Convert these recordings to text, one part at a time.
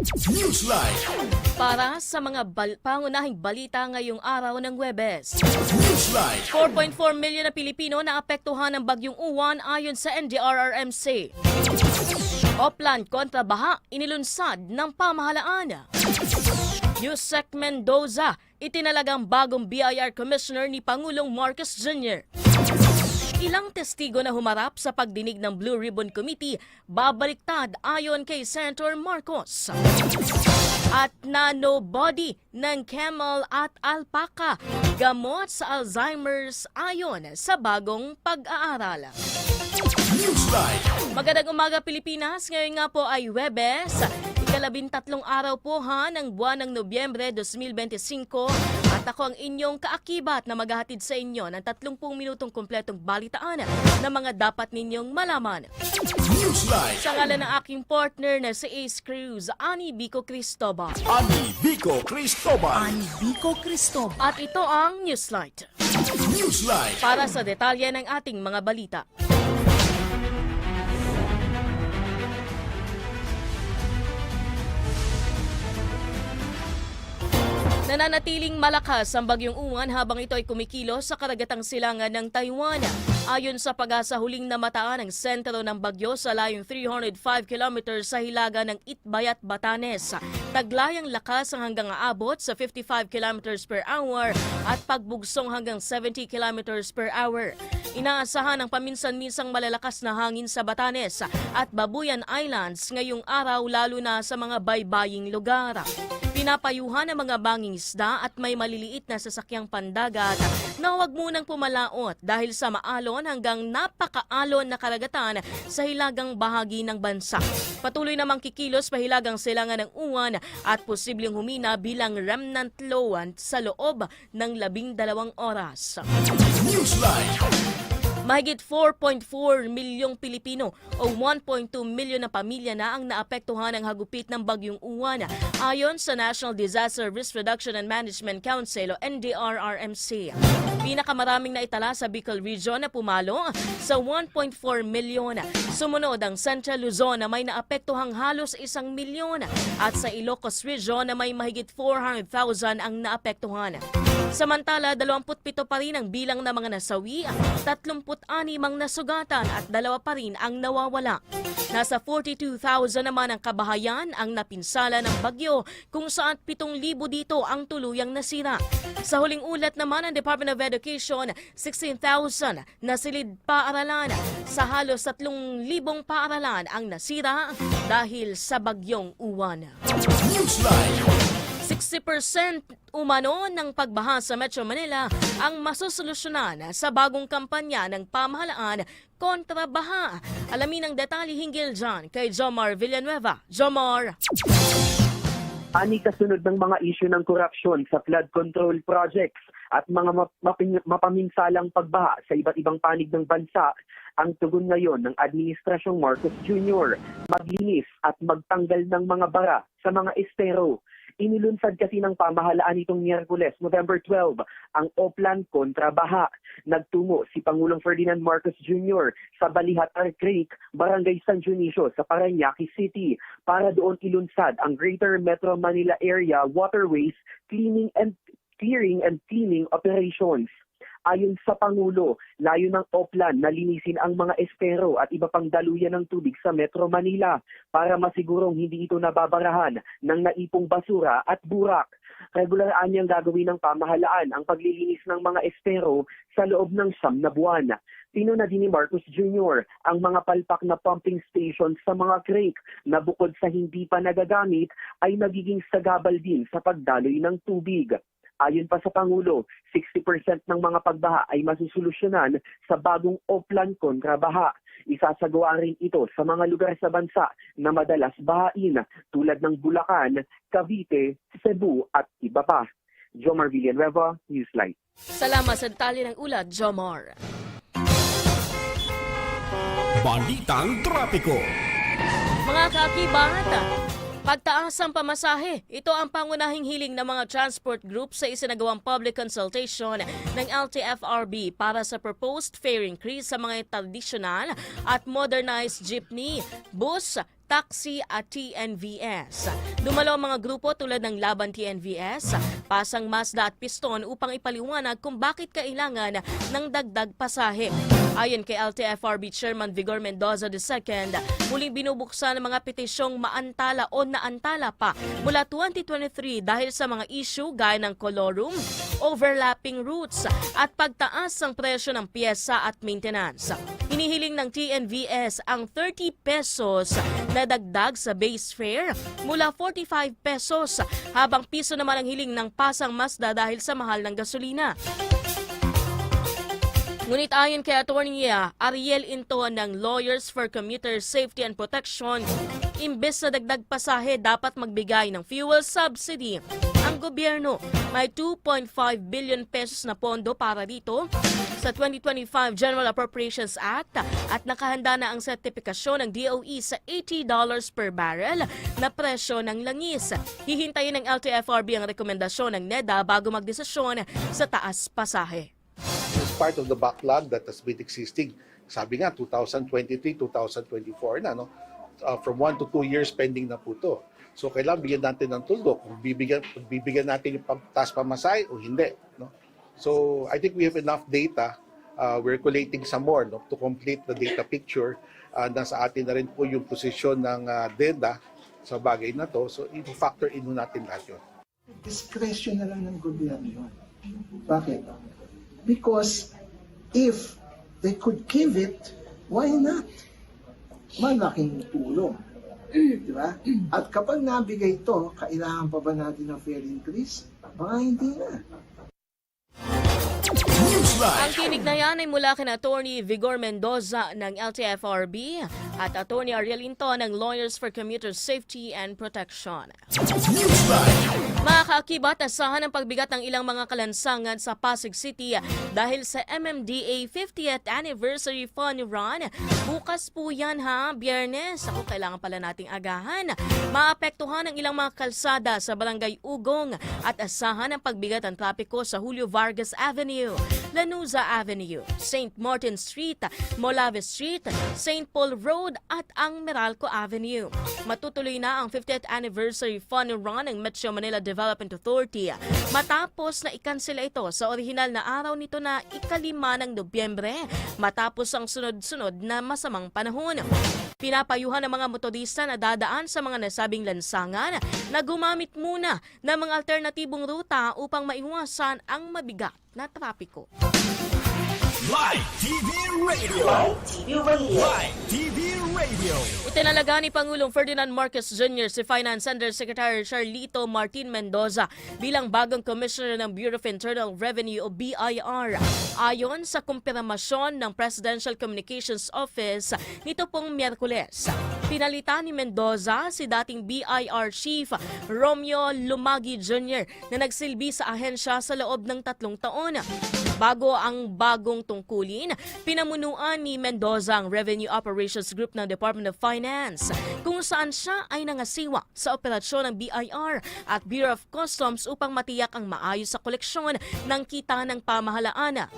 Newsline. Para sa mga bal- pangunahing balita ngayong araw ng Webes. Newsline. 4.4 milyon na Pilipino na apektuhan ng bagyong Uwan ayon sa NDRRMC. Oplan kontra baha inilunsad ng pamahalaan. Yusek Mendoza itinalagang bagong BIR Commissioner ni Pangulong Marcos Jr. Ilang testigo na humarap sa pagdinig ng Blue Ribbon Committee babaliktad ayon kay Senator Marcos. At nanobody ng camel at alpaca gamot sa Alzheimer's ayon sa bagong pag-aaral. Magandang umaga Pilipinas, ngayon nga po ay Webes. Ikalabintatlong araw po ha ng buwan ng Nobyembre 2025 at ako ang inyong kaakibat na maghahatid sa inyo ng 30 minutong kompletong balitaan na mga dapat ninyong malaman. Newsline. Sa ngalan ng aking partner na si Ace Cruz, Ani Bico Cristobal. Ani Vico Cristobal. Vico Cristobal. At ito ang Newslight Newsline. para sa detalye ng ating mga balita. Nananatiling malakas ang bagyong Uwan habang ito ay kumikilos sa karagatang silangan ng Taiwan. Ayon sa pag-asa huling namataan ang sentro ng bagyo sa layong 305 kilometers sa hilaga ng Itbayat, Batanes. Taglayang lakas ang hanggang aabot sa 55 kilometers per hour at pagbugsong hanggang 70 kilometers per hour. Inaasahan ang paminsan-minsang malalakas na hangin sa Batanes at Babuyan Islands ngayong araw lalo na sa mga baybaying lugar. Pinapayuhan ang mga banging isda at may maliliit na sasakyang pandagat na huwag munang pumalaot dahil sa maalon hanggang napakaalon na karagatan sa hilagang bahagi ng bansa. Patuloy namang kikilos pahilagang silangan ng uwan at posibleng humina bilang remnant low sa loob ng labing dalawang oras. Newsline. Mahigit 4.4 milyong Pilipino o 1.2 milyon na pamilya na ang naapektuhan ng hagupit ng bagyong uwan ayon sa National Disaster Risk Reduction and Management Council o NDRRMC. Pinakamaraming naitala sa Bicol Region na pumalo sa 1.4 milyon. Sumunod ang Central Luzon na may naapektuhang halos isang milyon at sa Ilocos Region na may mahigit 400,000 ang naapektuhan. Samantala, 27 pa rin ang bilang ng mga nasawi, 36 ang nasugatan at dalawa pa rin ang nawawala. Nasa 42,000 naman ang kabahayan ang napinsala ng bagyo kung saan 7,000 dito ang tuluyang nasira. Sa huling ulat naman ng Department of Education, 16,000 na silid paaralan. Sa halos 3,000 paaralan ang nasira dahil sa bagyong uwan. Newsline. 60% umano ng pagbaha sa Metro Manila ang masusolusyonan sa bagong kampanya ng pamahalaan kontra baha. Alamin ang detalye hinggil dyan kay Jomar Villanueva. Jomar! Ani kasunod ng mga issue ng korupsyon sa flood control projects at mga mapaminsalang pagbaha sa iba't ibang panig ng bansa, ang tugon ngayon ng Administrasyong Marcos Jr. maglinis at magtanggal ng mga bara sa mga estero. Inilunsad kasi ng pamahalaan nitong Miyerkules, November 12, ang Oplan kontra Baha. Nagtungo si Pangulong Ferdinand Marcos Jr. sa Balihatar Creek, Barangay San Dionisio sa Parañaque City para doon ilunsad ang Greater Metro Manila Area Waterways Cleaning and Clearing and Cleaning Operations. Ayon sa Pangulo, layo ng Oplan na linisin ang mga estero at iba pang daluyan ng tubig sa Metro Manila para masigurong hindi ito nababarahan ng naipong basura at burak. Regular anyang gagawin ng pamahalaan ang paglilinis ng mga estero sa loob ng siyam na buwan. Tino na din ni Marcos Jr. ang mga palpak na pumping stations sa mga creek na bukod sa hindi pa nagagamit ay nagiging sagabal din sa pagdaloy ng tubig. Ayon pa sa Pangulo, 60% ng mga pagbaha ay masusolusyonan sa bagong Oplan kontra baha. Isasagawa rin ito sa mga lugar sa bansa na madalas bahain tulad ng Bulacan, Cavite, Cebu at iba pa. Jomar Villanueva, Newsline. Salamat sa detalye ng ulat, Jomar. Balitang Trapiko. Mga kaakibat, pagtaas ang pamasahe, ito ang pangunahing hiling ng mga transport group sa isinagawang public consultation ng LTFRB para sa proposed fare increase sa mga tradisyonal at modernized jeepney, bus, taxi at TNVS. Dumalo ang mga grupo tulad ng Laban TNVS, Pasang Mazda at Piston upang ipaliwanag kung bakit kailangan ng dagdag pasahe. Ayon kay LTFRB Chairman Vigor Mendoza II, muling binubuksan ang mga petisyong maantala o naantala pa mula 2023 dahil sa mga issue gaya ng colorum, overlapping routes at pagtaas ng presyo ng pyesa at maintenance. Hinihiling ng TNVS ang 30 pesos na dagdag sa base fare mula 45 pesos habang piso naman ang hiling ng pasang Mazda dahil sa mahal ng gasolina. Ngunit ayon kay Atty. Ariel Into ng Lawyers for Commuter Safety and Protection, imbes na dagdag pasahe dapat magbigay ng fuel subsidy. Ang gobyerno may 2.5 billion pesos na pondo para dito sa 2025 General Appropriations Act at nakahanda na ang sertifikasyon ng DOE sa $80 per barrel na presyo ng langis. Hihintayin ng LTFRB ang rekomendasyon ng NEDA bago magdesisyon sa taas pasahe. Part of the backlog that has been existing. Sabi nga, 2023, 2024 na, no? Uh, from 1 to 2 years pending na po to. So, kailangan bigyan natin ng tuldok kung bibigyan, kung bibigyan natin yung pagtaas pamasay o hindi. No? So, I think we have enough data. Uh, we're collating some more no? to complete the data picture. Uh, nasa atin na rin po yung posisyon ng uh, DEDA sa bagay na to. So, i-factor in natin lahat yun. Discretion na lang ng gobyerno yun. Bakit? Because if they could give it, why not? Malaking tulong. Di ba? At kapag nabigay ito, kailangan pa ba natin ng fair increase? Baka hindi na. Ang tinig na yan ay mula kina Attorney Vigor Mendoza ng LTFRB at Attorney Ariel Into ng Lawyers for Commuter Safety and Protection. Mga kaakibat, asahan ang pagbigat ng ilang mga kalansangan sa Pasig City dahil sa MMDA 50th Anniversary Fun Run. Bukas po yan ha, biyernes. Ako, kailangan pala nating agahan. Maapektuhan ang ilang mga kalsada sa Barangay Ugong at asahan ang pagbigat ng trapiko sa Julio Vargas Avenue, Lanuza Avenue, St. Martin Street, Molave Street, St. Paul Road at ang Meralco Avenue. Matutuloy na ang 50th Anniversary Fun Run ng Metro Manila Development Authority matapos na ikansela ito sa orihinal na araw nito na ikalima ng Nobyembre matapos ang sunod-sunod na masamang panahon. Pinapayuhan ng mga motorista na dadaan sa mga nasabing lansangan na gumamit muna ng mga alternatibong ruta upang maiwasan ang mabigat na trapiko. Live TV Radio. Live TV Radio. Live TV Radio. Itinalaga ni Pangulong Ferdinand Marcos Jr. si Finance Undersecretary Charlito Martin Mendoza bilang bagong Commissioner ng Bureau of Internal Revenue o BIR. Ayon sa kumpirmasyon ng Presidential Communications Office nito pong Miyerkules. Pinalitan ni Mendoza si dating BIR Chief Romeo Lumagi Jr. na nagsilbi sa ahensya sa loob ng tatlong taon. Bago ang bagong tungkulin, pinamunuan ni Mendoza ang Revenue Operations Group ng Department of Finance, kung saan siya ay nangasiwa sa operasyon ng BIR at Bureau of Customs upang matiyak ang maayos sa koleksyon ng kita ng pamahalaan.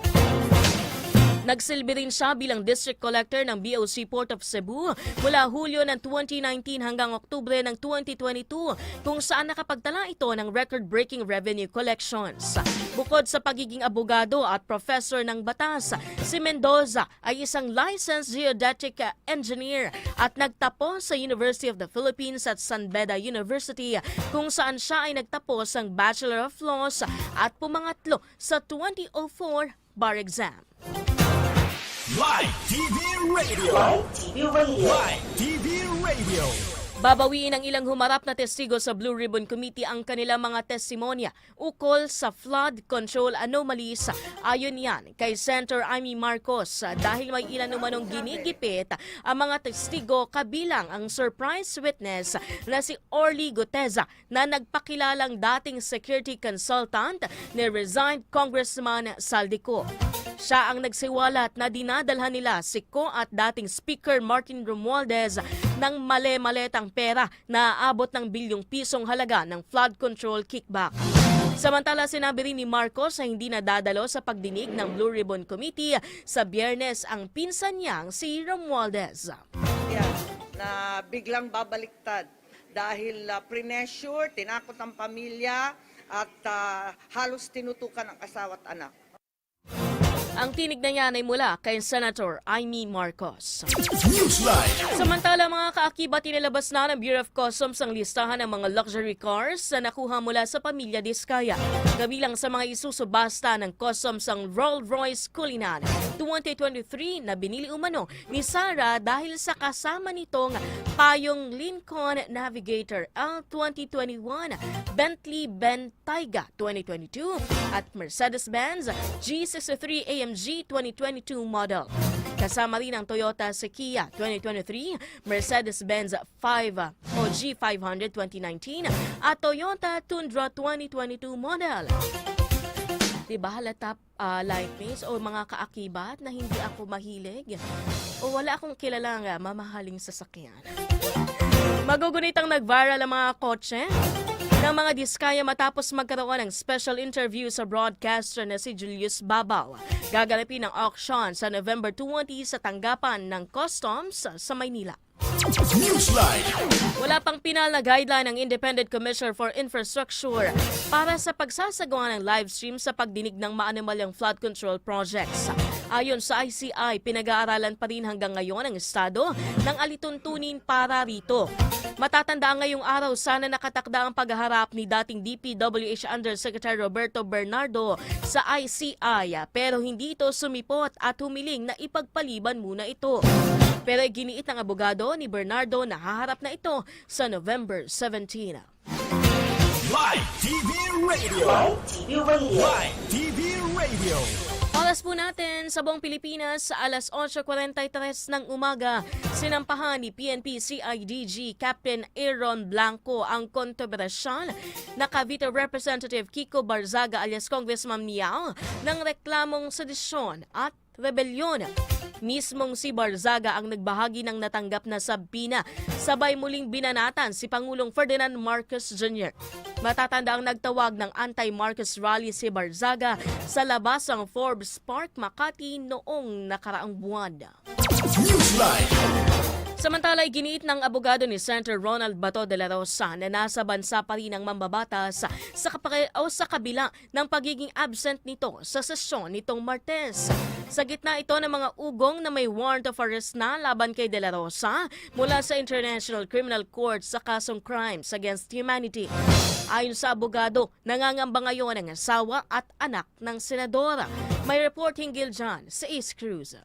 Nagsilbi rin siya bilang District Collector ng BOC Port of Cebu mula Hulyo ng 2019 hanggang Oktubre ng 2022 kung saan nakapagtala ito ng record-breaking revenue collections. Bukod sa pagiging abogado at professor ng batas, si Mendoza ay isang licensed geodetic engineer at nagtapos sa University of the Philippines at San Beda University kung saan siya ay nagtapos ng Bachelor of Laws at pumangatlo sa 2004 bar exam. Live TV Radio. Live TV Radio. Live TV Radio. Babawiin ng ilang humarap na testigo sa Blue Ribbon Committee ang kanilang mga testimonya ukol sa flood control anomalies. Ayon yan kay Senator Amy Marcos dahil may ilan umanong ginigipit ang mga testigo kabilang ang surprise witness na si Orly Guteza na nagpakilalang dating security consultant ni resigned Congressman Saldico. Siya ang nagsiwalat na dinadalhan nila si Ko at dating Speaker Martin Romualdez ng male-maletang pera na aabot ng bilyong pisong halaga ng flood control kickback. Samantala, sinabi rin ni Marcos na hindi nadadalo sa pagdinig ng Blue Ribbon Committee sa biyernes ang pinsan niyang si Romualdez. yan, na biglang babaliktad dahil uh, pre-measure, tinakot ang pamilya at ah, halos tinutukan ang asawa at anak. Ang tinig na yan ay mula kay Senator Amy Marcos. Newsline. Samantala mga kaakibat inilabas na ng Bureau of Customs ang listahan ng mga luxury cars na nakuha mula sa pamilya Diskaya. Kabilang sa mga isusubasta ng Customs ang Rolls-Royce Cullinan 2023 na binili umano ni Sarah dahil sa kasama nitong payong Lincoln Navigator L2021, Bentley Bentayga 2022 at Mercedes-Benz G63 AMG 2022 model. Kasama rin ang Toyota Sequoia 2023, Mercedes-Benz 5 o G500 2019 at Toyota Tundra 2022 model. Diba halata uh, lightmates o mga kaakibat na hindi ako mahilig o wala akong kilalang ah, mamahaling sasakyan. Magugunitang nag-viral ang mga kotse ng mga diskaya matapos magkaroon ng special interview sa broadcaster na si Julius Babaw. Gaganapin ang auction sa November 20 sa tanggapan ng customs sa Maynila. Newsline. Wala pang pinal na guideline ng Independent Commissioner for Infrastructure para sa pagsasagawa ng live stream sa pagdinig ng maanomalyang flood control projects. Ayon sa ICI, pinag-aaralan pa rin hanggang ngayon ang Estado ng alituntunin para rito. Matatanda ngayong araw sana nakatakda ang pagharap ni dating DPWH Undersecretary Roberto Bernardo sa ICI pero hindi ito sumipot at humiling na ipagpaliban muna ito. Pero giniit ng abogado ni Bernardo na haharap na ito sa November 17. Live TV Radio. Live TV Radio. Live TV Radio. Oras po natin sa buong Pilipinas sa alas 8.43 ng umaga. Sinampahan ni PNP CIDG Captain Aaron Blanco ang kontrobersyal na Cavite Representative Kiko Barzaga alias Congressman Miao ng reklamong sedisyon at rebelyon. Mismong si Barzaga ang nagbahagi ng natanggap na sabina. Sabay muling binanatan si Pangulong Ferdinand Marcos Jr. Matatanda ang nagtawag ng anti-Marcos rally si Barzaga sa labas ng Forbes Park, Makati noong nakaraang buwan. Newsline. Samantala, giniit ng abogado ni Senator Ronald Bato de la Rosa na nasa bansa pa rin ang mambabatas sa, kapake, o sa kabila ng pagiging absent nito sa sesyon nitong Martes. Sa gitna ito ng mga ugong na may warrant of arrest na laban kay de la Rosa mula sa International Criminal Court sa kasong crimes against humanity. Ayon sa abogado, nangangamba ngayon ang asawa at anak ng senadora. May report hinggil dyan sa East Cruz.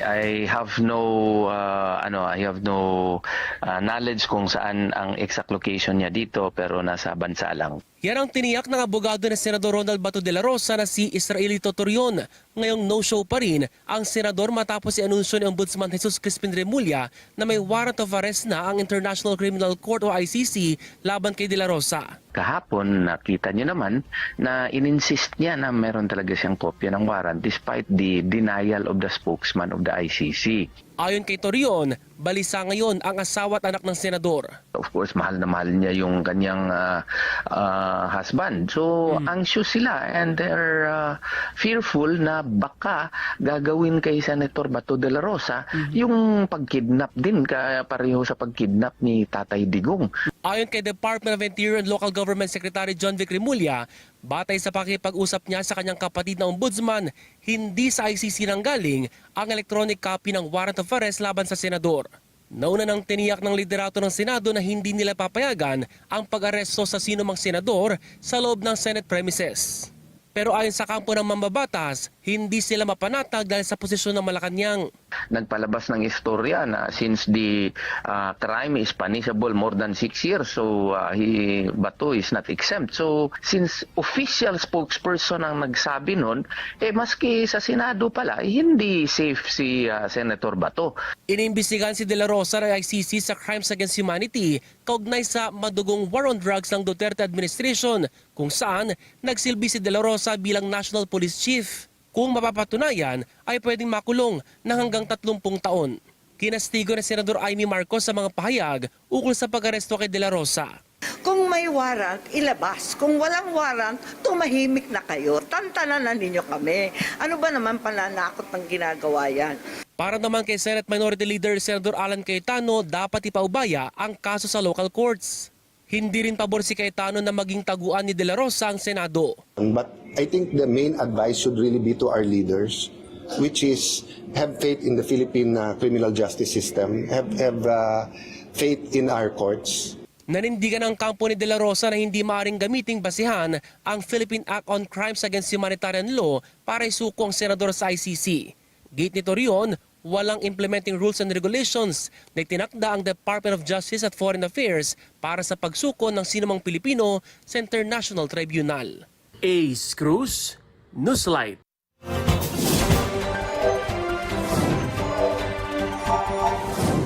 I have no uh, ano I have no uh, knowledge kung saan ang exact location niya dito pero nasa bansa lang. Yan ang tiniyak ng abogado ni Senador Ronald Bato de la Rosa na si Israelito Torion. Ngayong no-show pa rin ang senador matapos i-anunsyo ni Ombudsman Jesus Crispin Remulla na may warrant of arrest na ang International Criminal Court o ICC laban kay de la Rosa. Kahapon nakita niyo naman na ininsist niya na meron talaga siyang kopya ng warrant despite the denial of the spokesman of the ICC. Ayon kay Torion, balisa ngayon ang asawa at anak ng senador. Of course, mahal na mahal niya yung kanyang uh, uh, husband. So, anxious sila and they're uh, fearful na baka gagawin kay Senator Bato de la Rosa yung pagkidnap din, kaya pareho sa pagkidnap ni Tatay Digong. Ayon kay Department of Interior and Local Government Secretary John Vic Remulla, batay sa pakipag-usap niya sa kanyang kapatid na ombudsman, hindi sa ICC nang galing ang electronic copy ng warrant of arrest laban sa senador. Nauna nang tiniyak ng liderato ng Senado na hindi nila papayagan ang pag-aresto sa sinumang senador sa loob ng Senate premises. Pero ayon sa kampo ng mambabatas, hindi sila mapanatag dahil sa posisyon ng Malacanang. nagpalabas ng istorya na since the uh, crime is punishable more than six years, so uh, he, Bato is not exempt. So since official spokesperson ang nagsabi nun, eh maski sa Senado pala, eh, hindi safe si uh, Senator Bato. Inimbestigahan si De La Rosa ng ICC sa Crimes Against Humanity kaugnay sa madugong war on drugs ng Duterte administration kung saan nagsilbi si De La Rosa bilang National Police Chief. Kung mapapatunayan ay pwedeng makulong ng hanggang 30 taon. Kinastigo na Senador Amy Marcos sa mga pahayag ukol sa pag-aresto kay De La Rosa. Kung may warrant, ilabas. Kung walang warrant, tumahimik na kayo. Tantanan na ninyo kami. Ano ba naman pananakot ng ginagawa yan? Para naman kay Senate Minority Leader Senador Alan Cayetano, dapat ipaubaya ang kaso sa local courts. Hindi rin pabor si Cayetano na maging taguan ni De La Rosa ang Senado. But I think the main advice should really be to our leaders, which is have faith in the Philippine uh, criminal justice system, have, have uh, faith in our courts. Nanindigan ang kampo ni De La Rosa na hindi maaring gamiting basihan ang Philippine Act on Crimes Against Humanitarian Law para isuko ang senador sa ICC. Gate nito riyon, walang implementing rules and regulations na itinakda ang Department of Justice at Foreign Affairs para sa pagsuko ng sinumang Pilipino sa International Tribunal. Ace Cruz, Newslight.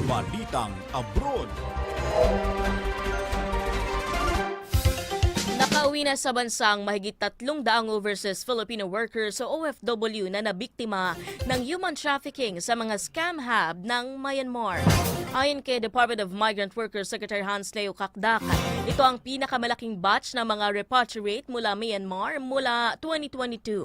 Balitang Abroad. Na sa bansang mahigit tatlong daang overseas Filipino workers o OFW na nabiktima ng human trafficking sa mga scam hub ng Myanmar. Ayon kay Department of Migrant Workers Secretary Hans Leo Kakdakan, ito ang pinakamalaking batch ng mga repatriate mula Myanmar mula 2022.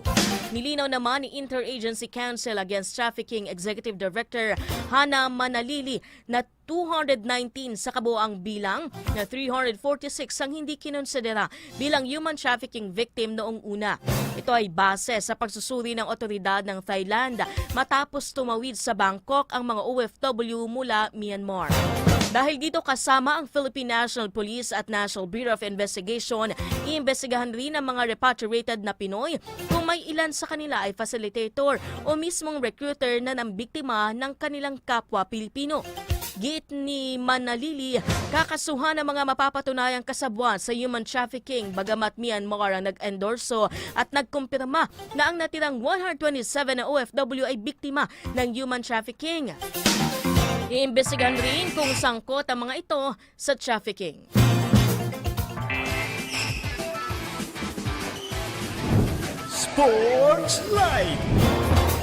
Nilinaw naman ni Interagency Council Against Trafficking Executive Director Hana Manalili na 219 sa kabuoang bilang na 346 ang hindi kinonsidera bilang human trafficking victim noong una. Ito ay base sa pagsusuri ng otoridad ng Thailand matapos tumawid sa Bangkok ang mga OFW mula Myanmar. Dahil dito kasama ang Philippine National Police at National Bureau of Investigation, iimbestigahan rin ang mga repatriated na Pinoy kung may ilan sa kanila ay facilitator o mismong recruiter na nambiktima ng kanilang kapwa Pilipino. Git ni Manalili, kakasuhan ng mga mapapatunayang kasabuan sa human trafficking bagamat Myanmar ang nag-endorso at nagkumpirma na ang natirang 127 na OFW ay biktima ng human trafficking. Iimbestigahan rin kung sangkot ang mga ito sa trafficking. Sports Live.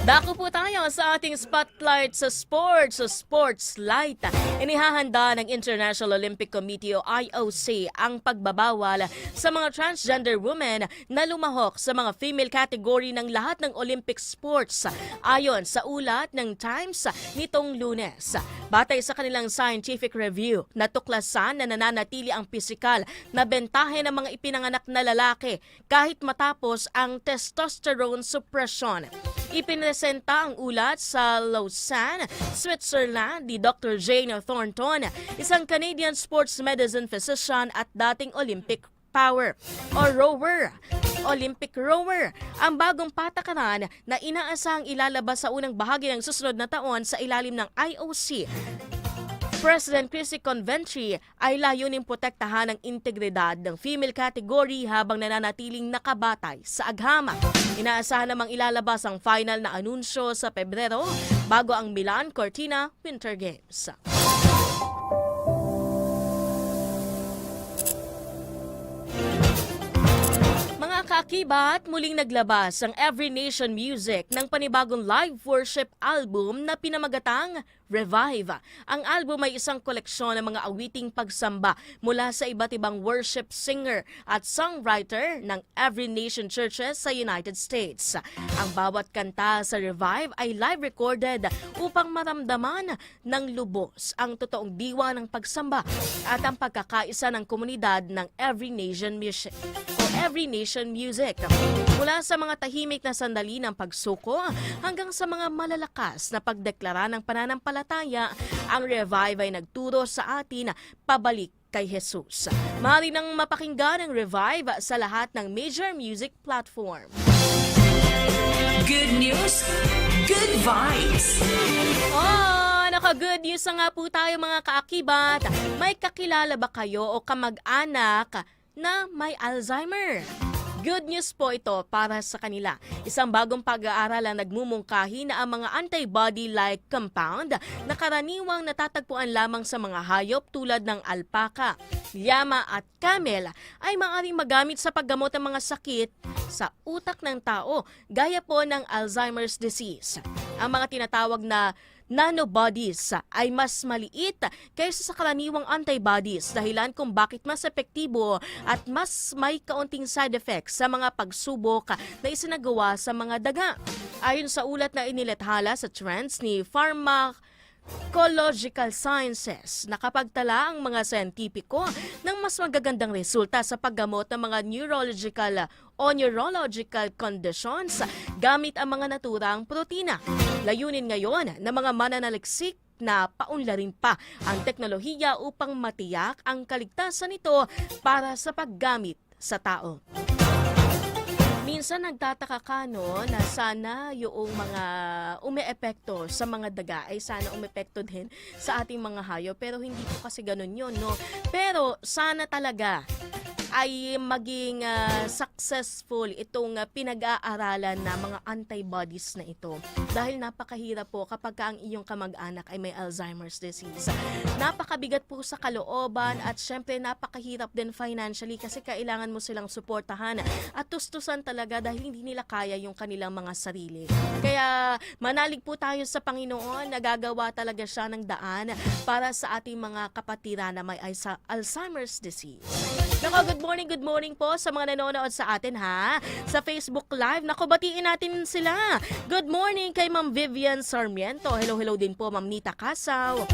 Dako po tayo sa ating spotlight sa sports, sa Sports Light. Inihahanda ng International Olympic Committee o IOC ang pagbabawal sa mga transgender women na lumahok sa mga female category ng lahat ng Olympic sports ayon sa ulat ng Times nitong lunes. Batay sa kanilang scientific review, natuklasan na nananatili ang pisikal na bentahe ng mga ipinanganak na lalaki kahit matapos ang testosterone suppression. Ipinresenta ang ulat sa Lausanne, Switzerland ni Dr. Jane Thornton, isang Canadian sports medicine physician at dating Olympic power o rower. Olympic rower, ang bagong patakaran na inaasahang ilalabas sa unang bahagi ng susunod na taon sa ilalim ng IOC. President Chrissy Conventry ay layunin protektahan ang integridad ng female category habang nananatiling nakabatay sa aghama. Inaasahan namang ilalabas ang final na anunsyo sa Pebrero bago ang Milan Cortina Winter Games. Mga kakibat, muling naglabas ang Every Nation Music ng panibagong live worship album na pinamagatang Revive. Ang album ay isang koleksyon ng mga awiting pagsamba mula sa iba't ibang worship singer at songwriter ng Every Nation Churches sa United States. Ang bawat kanta sa Revive ay live recorded upang maramdaman ng lubos ang totoong diwa ng pagsamba at ang pagkakaisa ng komunidad ng Every Nation Music o Every Nation Music. Mula sa mga tahimik na sandali ng pagsuko hanggang sa mga malalakas na pagdeklara ng pananampalataya, ang Revive ay nagturo sa atin pabalik kay Jesus. Maaari nang mapakinggan ang Revive sa lahat ng major music platform. Good news, good vibes. Oh, naka-good news na nga po tayo mga kaakibat. May kakilala ba kayo o kamag-anak na may Alzheimer? Good news po ito para sa kanila. Isang bagong pag-aaral ang nagmumungkahi na ang mga antibody-like compound na karaniwang natatagpuan lamang sa mga hayop tulad ng alpaka, llama at camel ay maaaring magamit sa paggamot ng mga sakit sa utak ng tao gaya po ng Alzheimer's disease. Ang mga tinatawag na nanobodies ay mas maliit kaysa sa karaniwang antibodies dahilan kung bakit mas epektibo at mas may kaunting side effects sa mga pagsubok na isinagawa sa mga daga. Ayon sa ulat na inilathala sa trends ni Pharma Ecological Sciences, nakapagtala ang mga scientifico ng mas magagandang resulta sa paggamot ng mga neurological o neurological conditions gamit ang mga naturang protina. Layunin ngayon ng mga mananaliksik na paunlarin pa ang teknolohiya upang matiyak ang kaligtasan nito para sa paggamit sa tao. Minsan nagtataka ka no na sana yung mga umeepekto sa mga daga ay sana umepekto din sa ating mga hayop pero hindi po kasi ganun yun no. Pero sana talaga ay maging ah, successful itong ah, pinag-aaralan na mga antibodies na ito. Dahil napakahirap po kapag ka ang iyong kamag-anak ay may Alzheimer's disease. Napakabigat po sa kalooban at syempre napakahirap din financially kasi kailangan mo silang suportahan at tustusan talaga dahil hindi nila kaya yung kanilang mga sarili. Kaya manalig po tayo sa Panginoon, nagagawa talaga siya ng daan para sa ating mga kapatiran na may Alzheimer's disease. Nako, good morning, good morning po sa mga nanonood sa atin ha. Sa Facebook Live, nako, batiin natin sila. Good morning kay Ma'am Vivian Sarmiento. Hello, hello din po, Ma'am Nita Kasaw.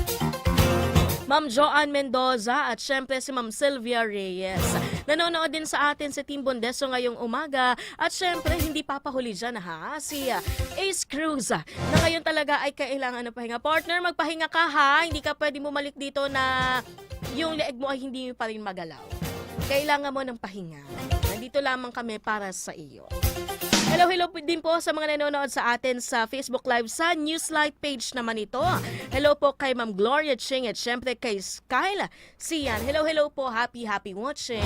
Ma'am Joanne Mendoza at syempre si Ma'am Sylvia Reyes. Nanonood din sa atin si Team Bondeso ngayong umaga at syempre hindi papahuli dyan ha si Ace Cruz na ngayon talaga ay kailangan ng pahinga. Partner, magpahinga ka ha. Hindi ka pwede bumalik dito na yung leeg mo ay hindi pa rin magalaw. Kailangan mo ng pahinga. Nandito lamang kami para sa iyo. Hello, hello din po sa mga nanonood sa atin sa Facebook Live sa Newslight page naman ito. Hello po kay Ma'am Gloria Ching at syempre kay Skyla Sian. Hello, hello po. Happy, happy watching.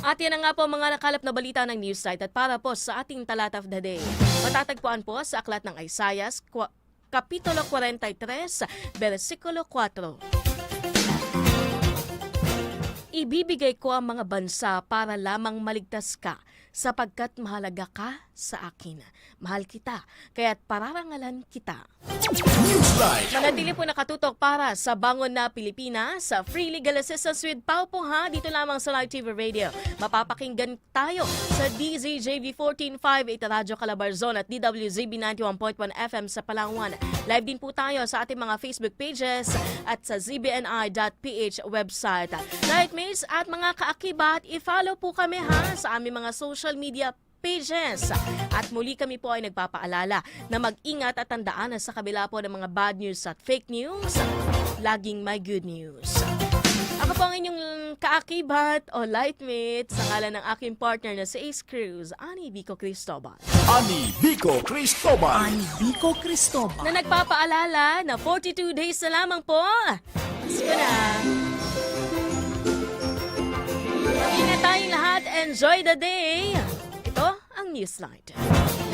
At yan nga po mga nakalap na balita ng Newslight at para po sa ating talat of the day. Matatagpuan po sa aklat ng Isaiah, Kapitulo 43, versikulo 4. Ibibigay ko ang mga bansa para lamang maligtas ka sapagkat mahalaga ka sa akin. Mahal kita, kaya't pararangalan kita. Manatili po nakatutok para sa Bangon na Pilipinas sa Free Legal Assistance with Pau po ha, dito lamang sa Live TV Radio. Mapapakinggan tayo sa DZJV 145 Radyo Calabarzon at DWZB 91.1 FM sa Palawan. Live din po tayo sa ating mga Facebook pages at sa zbni.ph website. Nightmates at mga kaakibat, i-follow po kami ha sa aming mga social media pages. At muli kami po ay nagpapaalala na mag-ingat at tandaan na sa kabila po ng mga bad news at fake news, laging may good news. Ako po ang inyong kaakibat o lightmate sa ngalan ng aking partner na si Ace Cruz, Ani Vico Cristobal. Ani Vico Cristobal. Ani Vico Cristobal. Na nagpapaalala na 42 days na lamang po. Pasko na. Ingat tayong lahat. Enjoy the day. Young